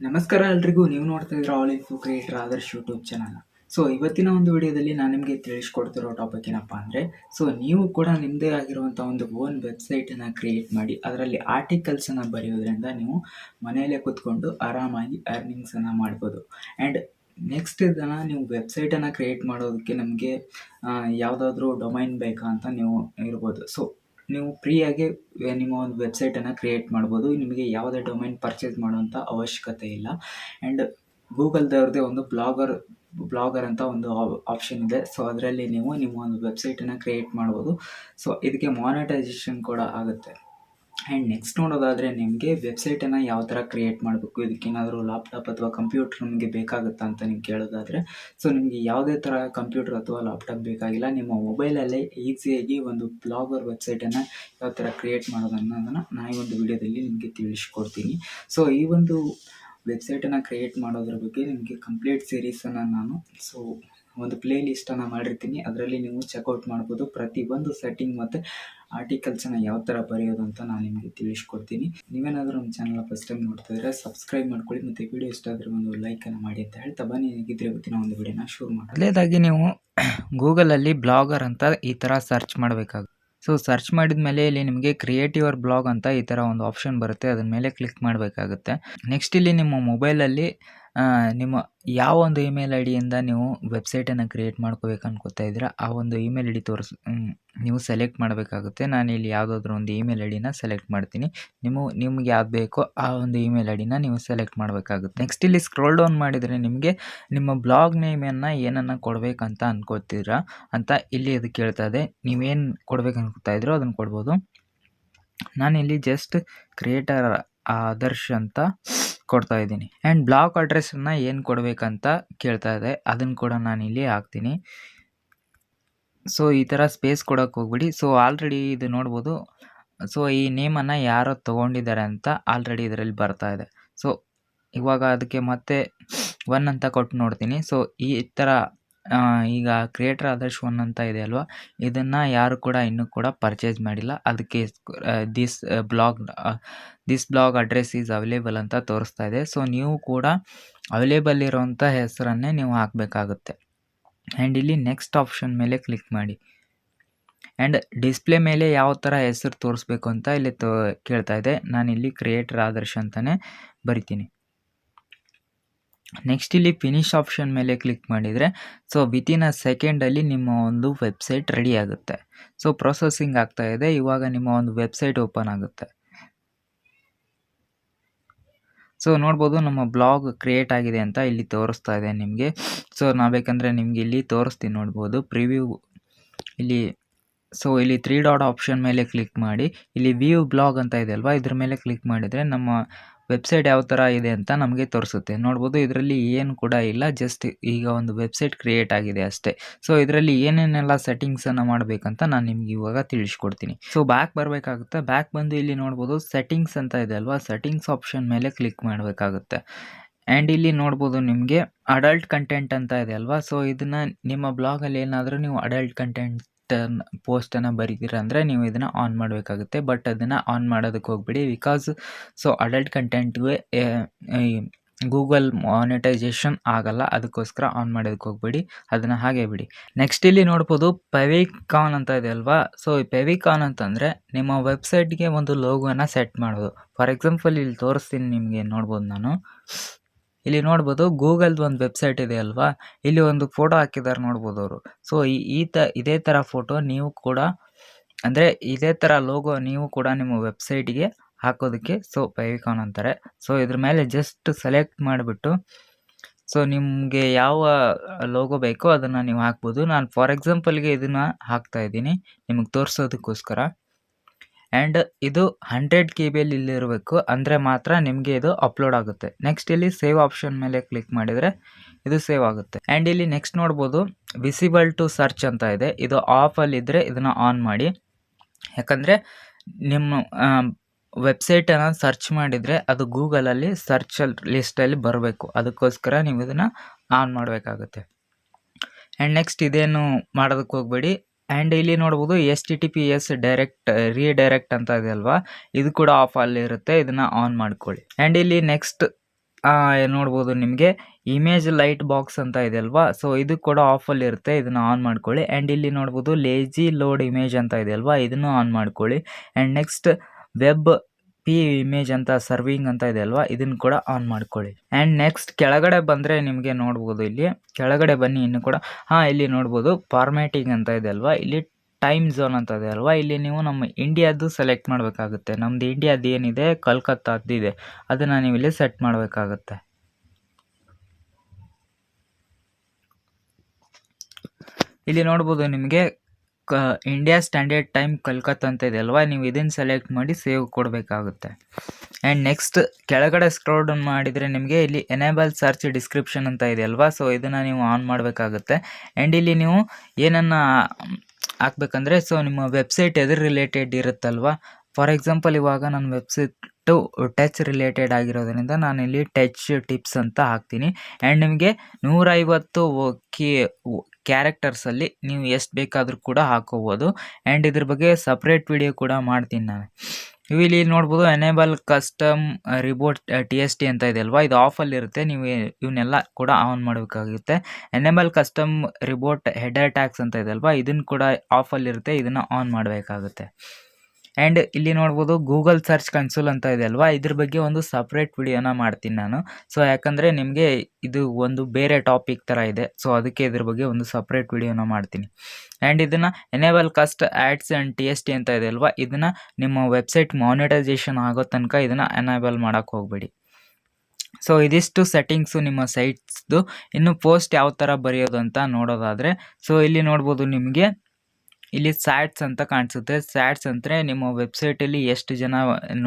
ನಮಸ್ಕಾರ ಎಲ್ರಿಗೂ. ನೀವು ನೋಡ್ತಾ ಇದ್ರ all if creator Adarsh YouTube channel so ಇವತ್ತಿನ ಒಂದು ವಿಡಿಯೋದಲ್ಲಿ ನಾನು ನಿಮಗೆ ತಿಳಿಸ್ಕೊಡ್ತಿರೋ ಟಾಪಿಕ್ ಏನಪ್ಪ ಅಂದರೆ ಸೊ ನೀವು ಕೂಡ ನಿಮ್ಮದೇ ಆಗಿರುವಂಥ ಒಂದು ಓನ್ ವೆಬ್ಸೈಟನ್ನು ಕ್ರಿಯೇಟ್ ಮಾಡಿ, ಅದರಲ್ಲಿ ಆರ್ಟಿಕಲ್ಸನ್ನು ಬರೆಯೋದ್ರಿಂದ ನೀವು ಮನೆಯಲ್ಲೇ ಕೂತ್ಕೊಂಡು ಆರಾಮಾಗಿ ಅರ್ನಿಂಗ್ಸನ್ನು ಮಾಡ್ಬೋದು. ಆ್ಯಂಡ್ ನೆಕ್ಸ್ಟ್ ಇದನ್ನು ನೀವು ವೆಬ್ಸೈಟನ್ನು ಕ್ರಿಯೇಟ್ ಮಾಡೋದಕ್ಕೆ ನಮಗೆ ಯಾವುದಾದ್ರೂ ಡೊಮೈನ್ ಬೇಕಾ ಅಂತ ನೀವು ಇರ್ಬೋದು. ಸೊ ನೀವು ಫ್ರೀಯಾಗಿ ನಿಮ್ಮ ಒಂದು ವೆಬ್ಸೈಟನ್ನು ಕ್ರಿಯೇಟ್ ಮಾಡ್ಬೋದು. ನಿಮಗೆ ಯಾವುದೇ ಡೊಮೈನ್ ಪರ್ಚೇಸ್ ಮಾಡುವಂಥ ಅವಶ್ಯಕತೆ ಇಲ್ಲ. ಆ್ಯಂಡ್ ಗೂಗಲ್ದವ್ರದ್ದೇ ಒಂದು ಬ್ಲಾಗರ್ ಬ್ಲಾಗರ್ ಅಂತ ಒಂದು ಆಪ್ಷನ್ ಇದೆ. ಸೊ ಅದರಲ್ಲಿ ನೀವು ನಿಮ್ಮ ಒಂದು ವೆಬ್ಸೈಟನ್ನು ಕ್ರಿಯೇಟ್ ಮಾಡ್ಬೋದು. ಸೊ ಇದಕ್ಕೆ ಮಾನಿಟೈಸೇಷನ್ ಕೂಡ ಆಗುತ್ತೆ. ಆ್ಯಂಡ್ ನೆಕ್ಸ್ಟ್ ನೋಡೋದಾದರೆ ನಿಮಗೆ ವೆಬ್ಸೈಟನ್ನು ಯಾವ ಥರ ಕ್ರಿಯೇಟ್ ಮಾಡಬೇಕು? ಇದಕ್ಕೇನಾದರೂ ಲ್ಯಾಪ್ಟಾಪ್ ಅಥವಾ ಕಂಪ್ಯೂಟರ್ ನಿಮಗೆ ಬೇಕಾಗುತ್ತಾ ಅಂತ ನೀವು ಕೇಳೋದಾದರೆ ಸೊ ನಿಮಗೆ ಯಾವುದೇ ಥರ ಕಂಪ್ಯೂಟರ್ ಅಥವಾ ಲ್ಯಾಪ್ಟಾಪ್ ಬೇಕಾಗಿಲ್ಲ, ನಿಮ್ಮ ಮೊಬೈಲಲ್ಲೇ ಈಸಿಯಾಗಿ ಒಂದು ಬ್ಲಾಗರ್ ವೆಬ್ಸೈಟನ್ನು ಯಾವ ಥರ ಕ್ರಿಯೇಟ್ ಮಾಡೋದು ಅನ್ನೋದನ್ನು ನಾನು ಈ ಒಂದು ವಿಡಿಯೋದಲ್ಲಿ ನಿಮಗೆ ತಿಳಿಸ್ಕೊಡ್ತೀನಿ. ಸೊ ಈ ಒಂದು ವೆಬ್ಸೈಟನ್ನು ಕ್ರಿಯೇಟ್ ಮಾಡೋದ್ರ ಬಗ್ಗೆ ನಿಮಗೆ ಕಂಪ್ಲೀಟ್ ಸೀರೀಸನ್ನು ನಾನು ಸೊ ಒಂದು ಪ್ಲೇ ಲಿಸ್ಟನ್ನು ಮಾಡಿರ್ತೀನಿ. ಅದರಲ್ಲಿ ನೀವು ಚೆಕ್ಔಟ್ ಮಾಡ್ಬೋದು. ಪ್ರತಿ ಒಂದು ಸೆಟ್ಟಿಂಗ್ ಮತ್ತು ಆರ್ಟಿಕಲ್ಸನ್ನು ಯಾವ ಥರ ಬರೆಯೋದು ಅಂತ ನಾನು ನಿಮಗೆ ತಿಳಿಸ್ಕೊಡ್ತೀನಿ. ನೀವೇನಾದರೂ ನಮ್ಮ ಚಾನಲ್ ಫಸ್ಟ್ ಟೈಮ್ ನೋಡ್ತಾ ಇದ್ರೆ ಸಬ್ಸ್ಕ್ರೈಬ್ ಮಾಡ್ಕೊಳ್ಳಿ ಮತ್ತು ವಿಡಿಯೋ ಇಷ್ಟ ಆದರೆ ಒಂದು ಲೈಕನ್ನು ಮಾಡಿ ಅಂತ ಹೇಳ್ತಾ ಬನ್ನಿ. ಹೇಗಿದ್ರೆ ಇವತ್ತಿನ ಒಂದು ವಿಡಿಯೋನ ಶುರು ಮಾಡಿ ಮೊದಲೇದಾಗಿ ನೀವು ಗೂಗಲಲ್ಲಿ ಬ್ಲಾಗರ್ ಅಂತ ಈ ಥರ ಸರ್ಚ್ ಮಾಡಬೇಕಾಗುತ್ತೆ. ಸೊ ಸರ್ಚ್ ಮಾಡಿದ ಮೇಲೆ ಇಲ್ಲಿ ನಿಮಗೆ ಕ್ರಿಯೇಟಿವ್ ಯುವರ್ ಬ್ಲಾಗ್ ಅಂತ ಈ ಥರ ಒಂದು ಆಪ್ಷನ್ ಬರುತ್ತೆ. ಅದ್ರ ಮೇಲೆ ಕ್ಲಿಕ್ ಮಾಡಬೇಕಾಗುತ್ತೆ. ನೆಕ್ಸ್ಟ್ ಇಲ್ಲಿ ನಿಮ್ಮ ಮೊಬೈಲಲ್ಲಿ ನಿಮ್ಮ ಯಾವ ಒಂದು ಇಮೇಲ್ ಐ ಡಿಯಿಂದ ನೀವು ವೆಬ್ಸೈಟನ್ನು ಕ್ರಿಯೇಟ್ ಮಾಡ್ಕೋಬೇಕು ಅನ್ಕೋತಾ ಇದ್ದೀರಾ, ಆ ಒಂದು ಇಮೇಲ್ ಐ ಡಿ ತೋರಿಸ್ ನೀವು ಸೆಲೆಕ್ಟ್ ಮಾಡಬೇಕಾಗುತ್ತೆ. ನಾನು ಇಲ್ಲಿ ಯಾವುದಾದ್ರೂ ಒಂದು ಇಮೇಲ್ ಐ ಡಿನ ಸೆಲೆಕ್ಟ್ ಮಾಡ್ತೀನಿ. ನಿಮ್ಮ, ನಿಮ್ಗೆ ಯಾವ್ದು ಬೇಕೋ ಆ ಒಂದು ಇಮೇಲ್ ಐ ಡಿನ ನೀವು ಸೆಲೆಕ್ಟ್ ಮಾಡಬೇಕಾಗುತ್ತೆ. ನೆಕ್ಸ್ಟ್ ಇಲ್ಲಿ ಸ್ಕ್ರೋಲ್ ಡೌನ್ ಮಾಡಿದರೆ ನಿಮಗೆ ನಿಮ್ಮ ಬ್ಲಾಗ್ ನೇಮನ್ನು ಏನನ್ನು ಕೊಡಬೇಕಂತ ಅನ್ಕೋತೀರಾ ಅಂತ ಇಲ್ಲಿ ಅದು ಕೇಳ್ತಾ ಇದೆ. ನೀವೇನು ಕೊಡ್ಬೇಕು ಅನ್ಕೋತಾ ಇದ್ರೋ ಅದನ್ನು ಕೊಡ್ಬೋದು. ನಾನಿಲ್ಲಿ ಜಸ್ಟ್ ಕ್ರಿಯೇಟರ್ ಆದರ್ಶ್ ಅಂತ ಕೊಡ್ತಾ ಇದ್ದೀನಿ. ಆ್ಯಂಡ್ ಬ್ಲಾಕ್ ಅಡ್ರೆಸ್ಸನ್ನು ಏನು ಕೊಡಬೇಕಂತ ಕೇಳ್ತಾ ಇದೆ ಅದನ್ನು ಕೂಡ ನಾನು ಇಲ್ಲಿ ಹಾಕ್ತೀನಿ. ಸೊ ಈ ಥರ ಸ್ಪೇಸ್ ಕೊಡೋಕ್ಕೆ ಹೋಗ್ಬಿಡಿ. ಸೊ ಆಲ್ರೆಡಿ ಇದು ನೋಡ್ಬೋದು. ಸೊ ಈ ನೇಮನ್ನು ಯಾರೋ ತೊಗೊಂಡಿದ್ದಾರೆ ಅಂತ ಆಲ್ರೆಡಿ ಇದರಲ್ಲಿ ಬರ್ತಾ ಇದೆ. ಸೊ ಇವಾಗ ಅದಕ್ಕೆ ಮತ್ತೆ ಒನ್ ಅಂತ ಕೊಟ್ಟು ನೋಡ್ತೀನಿ. ಸೊ ಈ ಥರ ಈಗ ಕ್ರಿಯೇಟರ್ ಆದರ್ಶ್ ಒನ್ ಅಂತ ಇದೆ ಅಲ್ವಾ? ಇದನ್ನು ಯಾರು ಕೂಡ ಇನ್ನೂ ಕೂಡ ಪರ್ಚೇಸ್ ಮಾಡಿಲ್ಲ. ಅದಕ್ಕೆ this blog this blog address is available ಅಂತ ತೋರಿಸ್ತಾ ಇದೆ. ಸೊ ನೀವು ಕೂಡ ಅವೈಲೇಬಲ್ ಇರೋವಂಥ ಹೆಸರನ್ನೇ ನೀವು ಹಾಕಬೇಕಾಗುತ್ತೆ. ಆ್ಯಂಡ್ ಇಲ್ಲಿ ನೆಕ್ಸ್ಟ್ ಆಪ್ಷನ್ ಮೇಲೆ ಕ್ಲಿಕ್ ಮಾಡಿ. ಆ್ಯಂಡ್ ಡಿಸ್ಪ್ಲೇ ಮೇಲೆ ಯಾವ ಥರ ಹೆಸರು ತೋರಿಸ್ಬೇಕು ಅಂತ ಇಲ್ಲಿ ತೋ, ಕೇಳ್ತಾ ಇದೆ. ನಾನಿಲ್ಲಿ ಕ್ರಿಯೇಟರ್ ಆದರ್ಶ್ ಅಂತಲೇ ಬರಿತೀನಿ. ನೆಕ್ಸ್ಟ್ ಇಲ್ಲಿ ಫಿನಿಶ್ ಆಪ್ಷನ್ ಮೇಲೆ ಕ್ಲಿಕ್ ಮಾಡಿದರೆ ಸೊ ವಿತಿನ್ ಅ ಸೆಕೆಂಡಲ್ಲಿ ನಿಮ್ಮ ಒಂದು ವೆಬ್ಸೈಟ್ ರೆಡಿ ಆಗುತ್ತೆ. ಸೊ ಪ್ರೊಸೆಸಿಂಗ್ ಆಗ್ತಾ ಇದೆ, ಇವಾಗ ನಿಮ್ಮ ಒಂದು ವೆಬ್ಸೈಟ್ ಓಪನ್ ಆಗುತ್ತೆ. ಸೊ ನೋಡ್ಬೋದು ನಮ್ಮ ಬ್ಲಾಗ್ ಕ್ರಿಯೇಟ್ ಆಗಿದೆ ಅಂತ ಇಲ್ಲಿ ತೋರಿಸ್ತಾ ಇದೆ ನಿಮಗೆ. ಸೊ ನಾ ಬೇಕಂದರೆ ನಿಮಗೆ ಇಲ್ಲಿ ತೋರಿಸ್ತೀನಿ ನೋಡ್ಬೋದು ಪ್ರಿವ್ಯೂ ಇಲ್ಲಿ ಸೊ ಇಲ್ಲಿ ತ್ರೀ ಡಾಟ್ ಆಪ್ಷನ್ ಮೇಲೆ ಕ್ಲಿಕ್ ಮಾಡಿ. ಇಲ್ಲಿ ವ್ಯೂ ಬ್ಲಾಗ್ ಅಂತ ಇದೆ ಅಲ್ವಾ? ಇದ್ರ ಮೇಲೆ ಕ್ಲಿಕ್ ಮಾಡಿದರೆ ನಮ್ಮ ವೆಬ್ಸೈಟ್ ಯಾವ ಥರ ಇದೆ ಅಂತ ನಮಗೆ ತೋರಿಸುತ್ತೆ. ನೋಡ್ಬೋದು ಇದರಲ್ಲಿ ಏನು ಕೂಡ ಇಲ್ಲ ಜಸ್ಟ್ ಈಗ ಒಂದು ವೆಬ್ಸೈಟ್ ಕ್ರಿಯೇಟ್ ಆಗಿದೆ ಅಷ್ಟೇ. ಸೊ ಇದರಲ್ಲಿ ಏನೇನೆಲ್ಲ ಸೆಟ್ಟಿಂಗ್ಸನ್ನು ಮಾಡಬೇಕಂತ ನಾನು ನಿಮ್ಗೆ ಇವಾಗ ತಿಳಿಸ್ಕೊಡ್ತೀನಿ. ಸೊ ಬ್ಯಾಕ್ ಬರಬೇಕಾಗುತ್ತೆ. ಬ್ಯಾಕ್ ಬಂದು ಇಲ್ಲಿ ನೋಡ್ಬೋದು ಸೆಟ್ಟಿಂಗ್ಸ್ ಅಂತ ಇದೆ ಅಲ್ವಾ? ಸೆಟ್ಟಿಂಗ್ಸ್ ಆಪ್ಷನ್ ಮೇಲೆ ಕ್ಲಿಕ್ ಮಾಡಬೇಕಾಗುತ್ತೆ. ಆ್ಯಂಡ್ ಇಲ್ಲಿ ನೋಡ್ಬೋದು ನಿಮಗೆ ಅಡಲ್ಟ್ ಕಂಟೆಂಟ್ ಅಂತ ಇದೆ ಅಲ್ವಾ? ಸೊ ಇದನ್ನು ನಿಮ್ಮ ಬ್ಲಾಗಲ್ಲಿ ಏನಾದರೂ ನೀವು ಅಡಲ್ಟ್ ಕಂಟೆಂಟ್ ಪೋಸ್ಟನ್ನು ಬರೀತೀರ ಅಂದರೆ ನೀವು ಇದನ್ನು ಆನ್ ಮಾಡಬೇಕಾಗುತ್ತೆ. ಬಟ್ ಅದನ್ನು ಆನ್ ಮಾಡೋದಕ್ಕೆ ಹೋಗ್ಬಿಡಿ. ಬಿಕಾಸ್ ಸೊ ಅಡಲ್ಟ್ ಕಂಟೆಂಟ್ಗೆ ಗೂಗಲ್ ಮಾನಿಟೈಸೇಷನ್ ಆಗಲ್ಲ. ಅದಕ್ಕೋಸ್ಕರ ಆನ್ ಮಾಡೋದಕ್ಕೆ ಹೋಗ್ಬೇಡಿ. ಅದನ್ನು ಹಾಗೆ ಬಿಡಿ. ನೆಕ್ಸ್ಟ್ ಇಲ್ಲಿ ನೋಡ್ಬೋದು ಪೆವಿಕಾನ್ ಅಂತ ಇದೆ ಅಲ್ವಾ? ಸೊ ಈ ಪೆವಿಕಾನ್ ಅಂತಂದರೆ ನಿಮ್ಮ ವೆಬ್ಸೈಟ್ಗೆ ಒಂದು ಲೋಗೋನ ಸೆಟ್ ಮಾಡೋದು. ಫಾರ್ ಎಕ್ಸಾಂಪಲ್ ಇಲ್ಲಿ ತೋರಿಸ್ತೀನಿ ನಿಮಗೆ ನೋಡ್ಬೋದು ನಾನು. ಇಲ್ಲಿ ನೋಡ್ಬೋದು ಗೂಗಲ್ದು ಒಂದು ವೆಬ್ಸೈಟ್ ಇದೆ ಅಲ್ವಾ? ಇಲ್ಲಿ ಒಂದು ಫೋಟೋ ಹಾಕಿದ್ದಾರೆ ನೋಡ್ಬೋದು ಅವರು. ಸೊ ಈ ತ, ಇದೇ ಥರ ಫೋಟೋ ನೀವು ಕೂಡ, ಅಂದರೆ ಇದೇ ಥರ ಲೋಗೋ ನೀವು ಕೂಡ ನಿಮ್ಮ ವೆಬ್ಸೈಟಿಗೆ ಹಾಕೋದಕ್ಕೆ ಸೊ ಪೈವಿಕಾನ್ ಅಂತಾರೆ. ಸೊ ಇದ್ರ ಮೇಲೆ ಜಸ್ಟ್ ಸೆಲೆಕ್ಟ್ ಮಾಡಿಬಿಟ್ಟು ಸೊ ನಿಮಗೆ ಯಾವ ಲೋಗೋ ಬೇಕೋ ಅದನ್ನು ನೀವು ಹಾಕ್ಬೋದು. ನಾನು ಫಾರ್ ಎಕ್ಸಾಂಪಲ್ಗೆ ಇದನ್ನು ಹಾಕ್ತಾ ಇದ್ದೀನಿ. ನಿಮಗೆ ತೋರಿಸೋದಕ್ಕೋಸ್ಕರ. ಆ್ಯಂಡ್ ಇದು ಹಂಡ್ರೆಡ್ ಕೆ ಬಿಯಲ್ಲಿ ಇಲ್ಲಿರಬೇಕು ಅಂದರೆ ಮಾತ್ರ ನಿಮಗೆ ಇದು ಅಪ್ಲೋಡ್ ಆಗುತ್ತೆ. ನೆಕ್ಸ್ಟ್ ಇಲ್ಲಿ ಸೇವ್ ಆಪ್ಷನ್ ಮೇಲೆ ಕ್ಲಿಕ್ ಮಾಡಿದರೆ ಇದು ಸೇವ್ ಆಗುತ್ತೆ. ಆ್ಯಂಡ್ ಇಲ್ಲಿ ನೆಕ್ಸ್ಟ್ ನೋಡ್ಬೋದು ವಿಸಿಬಲ್ ಟು ಸರ್ಚ್ ಅಂತ ಇದೆ. ಇದು ಆಫಲ್ಲಿದ್ದರೆ ಇದನ್ನು ಆನ್ ಮಾಡಿ. ಯಾಕಂದರೆ ನಿಮ್ಮ ವೆಬ್ಸೈಟನ್ನು ಸರ್ಚ್ ಮಾಡಿದರೆ ಅದು ಗೂಗಲಲ್ಲಿ ಸರ್ಚ್ ಲಿಸ್ಟಲ್ಲಿ ಬರಬೇಕು. ಅದಕ್ಕೋಸ್ಕರ ನೀವು ಇದನ್ನು ಆನ್ ಮಾಡಬೇಕಾಗುತ್ತೆ. ಆ್ಯಂಡ್ ನೆಕ್ಸ್ಟ್ ಇದೇನು ಮಾಡೋದಕ್ಕೆ ಹೋಗಬೇಡಿ ಆ್ಯಂಡ್ ಇಲ್ಲಿ ನೋಡ್ಬೋದು S T T P S direct redirect ಅಂತ ಇದೆ ಅಲ್ವಾ? ಇದು ಕೂಡ ಆಫ್ ಅಲ್ಲಿ ಇರುತ್ತೆ, ಇದನ್ನ ಆನ್ ಮಾಡ್ಕೊಳ್ಳಿ. ಆ್ಯಂಡ್ ಇಲ್ಲಿ ನೆಕ್ಸ್ಟ್ ನೋಡ್ಬೋದು ನಿಮಗೆ ಇಮೇಜ್ ಲೈಟ್ ಬಾಕ್ಸ್ ಅಂತ ಇದೆ ಅಲ್ವಾ? ಸೊ ಇದು ಕೂಡ ಆಫಲ್ಲಿ ಇರುತ್ತೆ, ಇದನ್ನು ಆನ್ ಮಾಡ್ಕೊಳ್ಳಿ. ಆ್ಯಂಡ್ ಇಲ್ಲಿ ನೋಡ್ಬೋದು ಲೇಜಿ ಲೋಡ್ ಇಮೇಜ್ ಅಂತ ಇದೆ ಅಲ್ವಾ? ಇದನ್ನು ಆನ್ ಮಾಡ್ಕೊಳ್ಳಿ. And next web P image ಅಂತ ಸರ್ವಿಂಗ್ ಅಂತ ಇದೆ ಅಲ್ವಾ? ಇದನ್ನು ಕೂಡ ಆನ್ ಮಾಡ್ಕೊಳ್ಳಿ. ಆ್ಯಂಡ್ ನೆಕ್ಸ್ಟ್ ಕೆಳಗಡೆ ಬಂದರೆ ನಿಮಗೆ ನೋಡ್ಬೋದು ಇಲ್ಲಿ. ಕೆಳಗಡೆ ಬನ್ನಿ, ಇನ್ನು ಕೂಡ. ಹಾಂ, ಇಲ್ಲಿ ನೋಡ್ಬೋದು. ಫಾರ್ಮ್ಯಾಟಿಂಗ್ ಅಂತ ಇದೆ ಅಲ್ವಾ? ಇಲ್ಲಿ ಟೈಮ್ ಝೋನ್ ಅಂತ ಇದೆ ಅಲ್ವಾ? ಇಲ್ಲಿ ನೀವು ನಮ್ಮ ಇಂಡಿಯಾದ್ದು ಸೆಲೆಕ್ಟ್ ಮಾಡಬೇಕಾಗುತ್ತೆ. ನಮ್ಮದು ಇಂಡಿಯಾದ್ದು ಏನಿದೆ? ಕಲ್ಕತ್ತಾದ್ದಿದೆ ಅದನ್ನು ನೀವು ಇಲ್ಲಿ ಸೆಟ್ ಮಾಡಬೇಕಾಗುತ್ತೆ. ಇಲ್ಲಿ ನೋಡ್ಬೋದು ನಿಮಗೆ ಕ ಇಂಡಿಯಾ ಸ್ಟ್ಯಾಂಡರ್ಡ್ ಟೈಮ್ ಕಲ್ಕತ್ತಾ ಅಂತ ಇದೆ ಅಲ್ವಾ? ನೀವು ಇದನ್ನು ಸೆಲೆಕ್ಟ್ ಮಾಡಿ ಸೇವ್ ಕೊಡಬೇಕಾಗುತ್ತೆ. ಆ್ಯಂಡ್ ನೆಕ್ಸ್ಟ್ ಕೆಳಗಡೆ ಸ್ಕ್ರೋಲ್ ಡೌನ್ ಮಾಡಿದರೆ ನಿಮಗೆ ಇಲ್ಲಿ ಎನೇಬಲ್ ಸರ್ಚ್ ಡಿಸ್ಕ್ರಿಪ್ಷನ್ ಅಂತ ಇದೆ ಅಲ್ವಾ? ಸೊ ಇದನ್ನು ನೀವು ಆನ್ ಮಾಡಬೇಕಾಗುತ್ತೆ. ಆ್ಯಂಡ್ ಇಲ್ಲಿ ನೀವು ಏನನ್ನು ಹಾಕ್ಬೇಕಂದ್ರೆ ಸೊ ನಿಮ್ಮ ವೆಬ್ಸೈಟ್ ಎದ್ರ ರಿಲೇಟೆಡ್ ಇರುತ್ತಲ್ವಾ? ಫಾರ್ ಎಕ್ಸಾಂಪಲ್ ಇವಾಗ ನನ್ನ ವೆಬ್ಸೈಟು ಟಚ್ ರಿಲೇಟೆಡ್ ಆಗಿರೋದ್ರಿಂದ ನಾನು ಇಲ್ಲಿ ಟಚ್ ಟಿಪ್ಸ್ ಅಂತ ಹಾಕ್ತೀನಿ. ಆ್ಯಂಡ್ ನಿಮಗೆ ನೂರೈವತ್ತು ಕಿ ಕ್ಯಾರೆಕ್ಟರ್ಸಲ್ಲಿ ನೀವು ಎಷ್ಟು ಬೇಕಾದರೂ ಕೂಡ ಹಾಕೋಬೋದು. ಆ್ಯಂಡ್ ಇದ್ರ ಬಗ್ಗೆ ಸಪ್ರೇಟ್ ವಿಡಿಯೋ ಕೂಡ ಮಾಡ್ತೀನಿ ನಾನು. ನೀವು ಇಲ್ಲಿ ನೋಡ್ಬೋದು enable custom robot T S T ಅಂತ ಇದೆ ಅಲ್ವಾ? ಇದು ಆಫಲ್ಲಿ ಇರುತ್ತೆ. ನೀವು ಇವನ್ನೆಲ್ಲ ಕೂಡ ಆನ್ ಮಾಡಬೇಕಾಗುತ್ತೆ. Enable custom robot header tags ಅಂತ ಇದೆ ಅಲ್ವಾ? ಇದನ್ನು ಕೂಡ ಆಫಲ್ಲಿರುತ್ತೆ ಇದನ್ನು ಆನ್ ಮಾಡಬೇಕಾಗುತ್ತೆ. ಆ್ಯಂಡ್ ಇಲ್ಲಿ ನೋಡ್ಬೋದು ಗೂಗಲ್ ಸರ್ಚ್ ಕನ್ಸೋಲ್ ಅಂತ ಇದೆ ಅಲ್ವಾ? ಇದ್ರ ಬಗ್ಗೆ ಒಂದು ಸಪ್ರೇಟ್ ವಿಡಿಯೋನ ಮಾಡ್ತೀನಿ ನಾನು. ಸೊ ಯಾಕಂದರೆ ನಿಮಗೆ ಇದು ಒಂದು ಬೇರೆ ಟಾಪಿಕ್ ಥರ ಇದೆ. ಸೊ ಅದಕ್ಕೆ ಇದ್ರ ಬಗ್ಗೆ ಒಂದು ಸಪ್ರೇಟ್ ವಿಡಿಯೋನ ಮಾಡ್ತೀನಿ. ಆ್ಯಂಡ್ ಇದನ್ನು enable custom ads and T S T ಅಂತ ಇದೆ ಅಲ್ವಾ? ಇದನ್ನು ನಿಮ್ಮ ವೆಬ್ಸೈಟ್ ಮಾನಿಟೈಸೇಷನ್ ಆಗೋ ತನಕ ಇದನ್ನು ಎನೇಬಲ್ ಮಾಡೋಕ್ಕೆ ಹೋಗಬೇಡಿ. ಸೊ ಇದಿಷ್ಟು ಸೆಟ್ಟಿಂಗ್ಸು ನಿಮ್ಮ ಸೈಟ್ಸ್ದು ಇನ್ನು ಪೋಸ್ಟ್ ಯಾವ ಥರ ಬರೆಯೋದು ಅಂತ ನೋಡೋದಾದರೆ ಸೊ ಇಲ್ಲಿ ನೋಡ್ಬೋದು ನಿಮಗೆ ಇಲ್ಲಿ ಸ್ಯಾಟ್ಸ್ ಅಂತ ಕಾಣಿಸುತ್ತೆ. ಸ್ಯಾಟ್ಸ್ ಅಂದರೆ ನಿಮ್ಮ ವೆಬ್ಸೈಟಲ್ಲಿ ಎಷ್ಟು ಜನ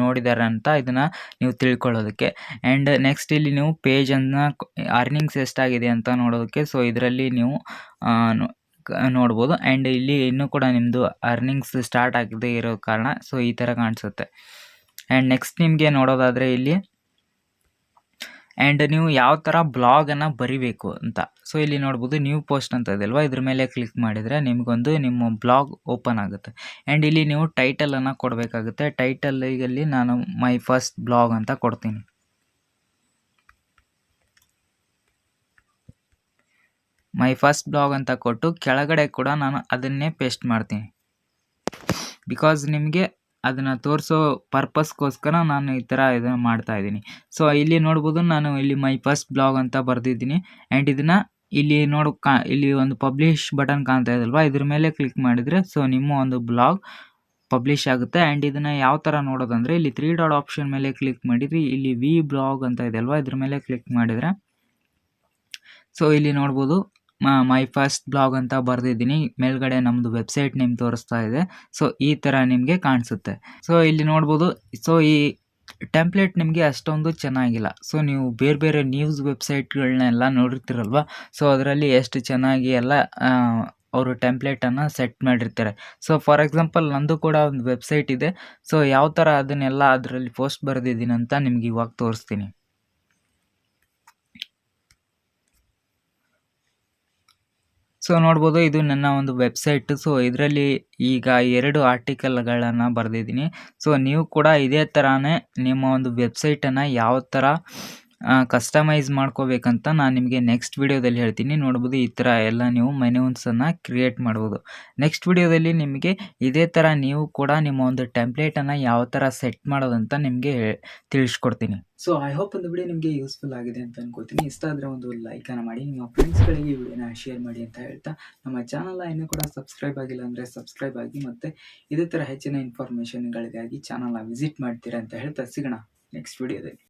ನೋಡಿದ್ದಾರೆ ಅಂತ ಇದನ್ನು ನೀವು ತಿಳ್ಕೊಳ್ಳೋದಕ್ಕೆ. ಆ್ಯಂಡ್ ನೆಕ್ಸ್ಟ್ ಇಲ್ಲಿ ನೀವು ಪೇಜನ್ನು ಅರ್ನಿಂಗ್ಸ್ ಎಷ್ಟಾಗಿದೆ ಅಂತ ನೋಡೋದಕ್ಕೆ. ಸೊ ಇದರಲ್ಲಿ ನೀವು ನೋಡ್ಬೋದು. ಆ್ಯಂಡ್ ಇಲ್ಲಿ ಇನ್ನೂ ಕೂಡ ನಿಮ್ಮದು ಅರ್ನಿಂಗ್ಸ್ ಸ್ಟಾರ್ಟ್ ಆಗದೇ ಇರೋ ಕಾರಣ. ಸೊ ಈ ಥರ ಕಾಣಿಸುತ್ತೆ. ಆ್ಯಂಡ್ ನೆಕ್ಸ್ಟ್ ನಿಮಗೆ ನೋಡೋದಾದರೆ ಇಲ್ಲಿ ಆ್ಯಂಡ್ ನೀವು ಯಾವ ಥರ ಬ್ಲಾಗನ್ನು ಬರಿಬೇಕು ಅಂತ. ಸೊ ಇಲ್ಲಿ ನೋಡ್ಬೋದು ನ್ಯೂ ಪೋಸ್ಟ್ ಅಂತ ಇದೆ ಇದ್ರ ಮೇಲೆ ಕ್ಲಿಕ್ ಮಾಡಿದರೆ ನಿಮಗೊಂದು ನಿಮ್ಮ ಬ್ಲಾಗ್ ಓಪನ್ ಆಗುತ್ತೆ. ಆ್ಯಂಡ್ ಇಲ್ಲಿ ನೀವು ಟೈಟಲನ್ನು ಕೊಡಬೇಕಾಗುತ್ತೆ. ಟೈಟಲ್ಲಿ ನಾನು ಮೈ ಫಸ್ಟ್ ಬ್ಲಾಗ್ ಅಂತ ಕೊಡ್ತೀನಿ. ಮೈ ಫಸ್ಟ್ ಬ್ಲಾಗ್ ಅಂತ ಕೊಟ್ಟು ಕೆಳಗಡೆ ಕೂಡ ನಾನು ಅದನ್ನೇ ಪೇಸ್ಟ್ ಮಾಡ್ತೀನಿ. ಬಿಕಾಸ್ ನಿಮಗೆ ಅದನ್ನು ತೋರಿಸೋ ಪರ್ಪಸ್ಗೋಸ್ಕರ ನಾನು ಈ ಥರ ಇದನ್ನು ಮಾಡ್ತಾ ಇದ್ದೀನಿ. ಸೊ ಇಲ್ಲಿ ನೋಡ್ಬೋದು ನಾನು ಇಲ್ಲಿ ಮೈ ಫಸ್ಟ್ ಬ್ಲಾಗ್ ಅಂತ ಬರೆದಿದ್ದೀನಿ. ಆ್ಯಂಡ್ ಇದನ್ನು ಇಲ್ಲಿ ನೋಡು ಕಾ, ಇಲ್ಲಿ ಒಂದು ಪಬ್ಲಿಷ್ ಬಟನ್ ಕಾಣ್ತಾ ಇದಲ್ವಾ ಇದ್ರ ಮೇಲೆ ಕ್ಲಿಕ್ ಮಾಡಿದರೆ ಸೊ ನಿಮ್ಮ ಒಂದು ಬ್ಲಾಗ್ ಪಬ್ಲಿಷ್ ಆಗುತ್ತೆ. ಆ್ಯಂಡ್ ಇದನ್ನು ಯಾವ ಥರ ನೋಡೋದಂದರೆ, ಇಲ್ಲಿ ತ್ರೀ ಡಾಟ್ ಆಪ್ಷನ್ ಮೇಲೆ ಕ್ಲಿಕ್ ಮಾಡಿದ್ರಿ ಇಲ್ಲಿ ವಿ ಬ್ಲಾಗ್ ಅಂತ ಇದೆ ಅಲ್ವಾ? ಇದ್ರ ಮೇಲೆ ಕ್ಲಿಕ್ ಮಾಡಿದರೆ. ಸೊ ಇಲ್ಲಿ ನೋಡ್ಬೋದು ಮೈ ಫಸ್ಟ್ ಬ್ಲಾಗ್ ಅಂತ ಬರೆದಿದ್ದೀನಿ. ಮೇಲ್ಗಡೆ ನಮ್ಮದು ವೆಬ್ಸೈಟ್ ನೇಮ್ ತೋರಿಸ್ತಾ ಇದೆ. ಸೊ, ಈ ಥರ ನಿಮಗೆ ಕಾಣಿಸುತ್ತೆ. ಸೊ, ಇಲ್ಲಿ ನೋಡ್ಬೋದು. ಸೊ, ಈ ಟೆಂಪ್ಲೇಟ್ ನಿಮಗೆ ಅಷ್ಟೊಂದು ಚೆನ್ನಾಗಿಲ್ಲ. ಸೊ, ನೀವು ಬೇರೆ ಬೇರೆ ನ್ಯೂಸ್ ವೆಬ್ಸೈಟ್ಗಳನ್ನೆಲ್ಲ ನೋಡಿರ್ತೀರಲ್ವ? ಸೊ, ಅದರಲ್ಲಿ ಎಷ್ಟು ಚೆನ್ನಾಗಿ ಎಲ್ಲ ಅವರು ಟೆಂಪ್ಲೇಟನ್ನು ಸೆಟ್ ಮಾಡಿರ್ತಾರೆ. ಸೊ ಫಾರ್ ಎಕ್ಸಾಂಪಲ್ ನಂದು ಕೂಡ ಒಂದು ವೆಬ್ಸೈಟ್ ಇದೆ. ಸೊ, ಯಾವ ಥರ ಅದನ್ನೆಲ್ಲ ಅದರಲ್ಲಿ ಪೋಸ್ಟ್ ಬರೆದಿದ್ದೀನಿ ಅಂತ ನಿಮ್ಗೆ ಇವಾಗ ತೋರಿಸ್ತೀನಿ. ಸೊ ನೋಡ್ಬೋದು, ಇದು ನನ್ನ ಒಂದು ವೆಬ್ಸೈಟ್ ಸೊ ಇದರಲ್ಲಿ ಈಗ ಎರಡು ಆರ್ಟಿಕಲ್ಗಳನ್ನು ಬರೆದಿದ್ದೀನಿ. ಸೊ ನೀವು ಕೂಡ ಇದೇ ಥರನೇ ನಿಮ್ಮ ಒಂದು ವೆಬ್ಸೈಟನ್ನು ಯಾವ ಥರ ಕಸ್ಟಮೈಸ್ ಮಾಡ್ಕೋಬೇಕಂತ ನಾನು ನಿಮಗೆ ನೆಕ್ಸ್ಟ್ ವಿಡಿಯೋದಲ್ಲಿ ಹೇಳ್ತೀನಿ. ನೋಡ್ಬೋದು ಈ ಥರ ಎಲ್ಲ ನೀವು ಮೆನ್ಯೂನ್ಸನ್ನು ಕ್ರಿಯೇಟ್ ಮಾಡ್ಬೋದು. ನೆಕ್ಸ್ಟ್ ವಿಡಿಯೋದಲ್ಲಿ ನಿಮಗೆ ಇದೇ ಥರ ನೀವು ಕೂಡ ನಿಮ್ಮ ಒಂದು ಟೆಂಪ್ಲೇಟನ್ನು ಯಾವ ಥರ ಸೆಟ್ ಮಾಡೋದಂತ ನಿಮಗೆ ತಿಳಿಸ್ಕೊಡ್ತೀನಿ. ಸೊ ಐ ಹೋಪ್ ಒಂದು ವಿಡಿಯೋ ನಿಮಗೆ ಯೂಸ್ಫುಲ್ ಆಗಿದೆ ಅಂತ ಅನ್ಕೋತೀನಿ ಇಷ್ಟ ಆದರೆ ಒಂದು ಲೈಕನ್ನು ಮಾಡಿ. ನಿಮ್ಮ ಫ್ರೆಂಡ್ಸ್ಗಳಿಗೆ ಈ ವಿಡಿಯೋನ ಶೇರ್ ಮಾಡಿ ಅಂತ ಹೇಳ್ತಾ, ನಮ್ಮ ಚಾನಲ್ ಇನ್ನೂ ಕೂಡ ಸಬ್ಸ್ಕ್ರೈಬ್ ಆಗಿಲ್ಲ ಅಂದರೆ ಸಬ್ಸ್ಕ್ರೈಬ್ ಆಗಿ ಮತ್ತು ಇದೇ ಥರ ಹೆಚ್ಚಿನ ಇನ್ಫಾರ್ಮೇಷನ್ಗಳಿಗಾಗಿ ಚಾನಲ್ನ ವಿಸಿಟ್ ಮಾಡ್ತೀರಾ ಅಂತ ಹೇಳ್ತಾ ಸಿಗೋಣ ನೆಕ್ಸ್ಟ್ ವಿಡಿಯೋದಲ್ಲಿ